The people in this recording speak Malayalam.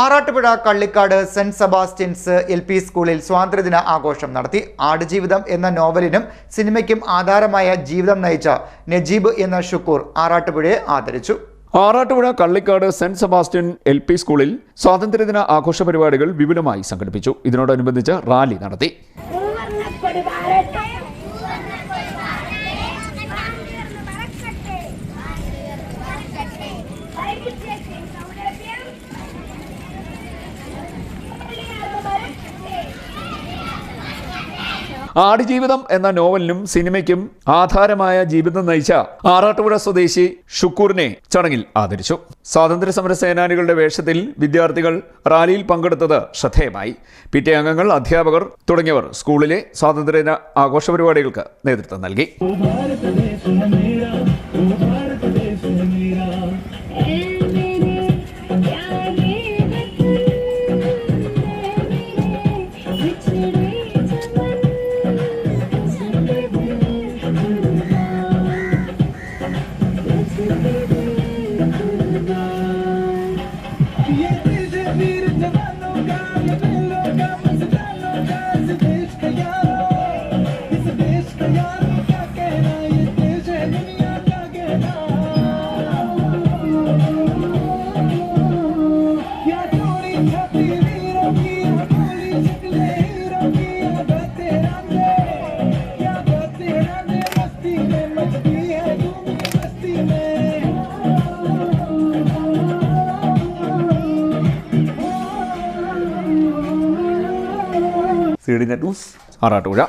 Arattupuzha Kallikkad saint Sebastian's L P സ്കൂളിൽ സ്വാതന്ത്ര്യദിന ആഘോഷം നടത്തി. ആടുജീവിതം എന്ന നോവലിനും സിനിമയ്ക്കും ആധാരമായ ജീവിതം നയിച്ച നജീബ് എന്ന ഷുക്കൂർ ആറാട്ടുപുഴയെ ആദരിച്ചു. Arattupuzha Kallikkad saint Sebastian L P സ്കൂളിൽ സ്വാതന്ത്ര്യദിന ആഘോഷ പരിപാടികൾ വിപുലമായി സംഘടിപ്പിച്ചു. ഇതിനോടനുബന്ധിച്ച് റാലി നടത്തി. ആടുജീവിതം എന്ന നോവലിനും സിനിമയ്ക്കും ആധാരമായ ജീവിതം നയിച്ച ആറാട്ടുപുഴ സ്വദേശി ഷുക്കൂറിനെ ചടങ്ങിൽ ആദരിച്ചു. സ്വാതന്ത്ര്യ സമര സേനാനികളുടെ വേഷത്തിൽ വിദ്യാർത്ഥികൾ റാലിയിൽ പങ്കെടുത്തത് ശ്രദ്ധേയമായി. പി അംഗങ്ങൾ അധ്യാപകർ തുടങ്ങിയവർ സ്കൂളിലെ സ്വാതന്ത്ര്യദിന ആഘോഷ പരിപാടികൾക്ക് നേതൃത്വം നൽകി. C D net news Arattupuzha.